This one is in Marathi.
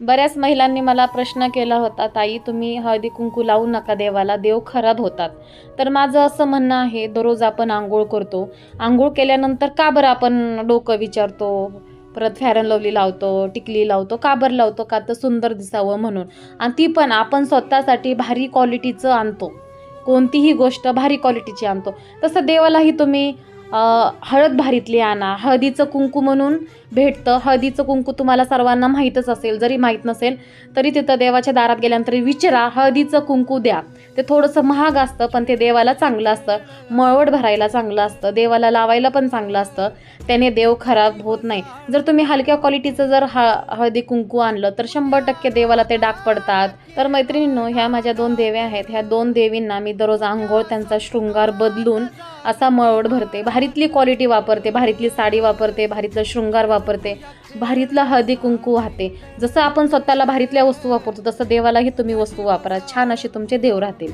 बऱ्याच महिलांनी मला प्रश्न केला होता ताई तुम्ही हळदी कुंकू लावू नका देवाला देव खराब होतात. तर माझं असं म्हणणं आहे दररोज आपण आंघोळ करतो. आंघोळ केल्यानंतर का बरं आपण डोकं विचारतो? परत फॅरन लवली लावतो टिकली लावतो का बरं लावतो? का तर सुंदर दिसावं म्हणून. आणि ती पण आपण स्वतःसाठी भारी क्वालिटीचं आणतो. कोणतीही गोष्ट भारी क्वालिटीची आणतो. तसं देवालाही तुम्ही हळद भारीतली आणा. हळदीचं कुंकू म्हणून भेटतं. हळदीचं कुंकू तुम्हाला सर्वांना माहीतच असेल जरी माहीत नसेल तरी तिथं देवाच्या दारात गेल्यानंतर विचारा हळदीचं कुंकू द्या. ते थोडंसं महाग असतं पण ते देवाला चांगलं असतं. मळवट भरायला चांगलं असतं. देवाला लावायला पण चांगलं असतं. त्याने देव खराब होत नाही. जर तुम्ही हलक्या क्वालिटीचं जर ह हळदी कुंकू आणलं तर शंभर टक्के देवाला ते डाग पडतात. तर मैत्रिणींनो ह्या माझ्या दोन देव्या आहेत. ह्या दोन देवींना मी दररोज आंघोळ त्यांचा शृंगार बदलून असा मळवड भरते. भारीतली क्वालिटी वापरते भारीतली साडी वापरते भारीतलं शृंगार वापरते भारीतला हळदी कुंकू वाहते. जसं आपण स्वतःला भारीतल्या वस्तू वापरतो तसं देवालाही तुम्ही वस्तू वापरा. छान असे तुमचे देव राहतील.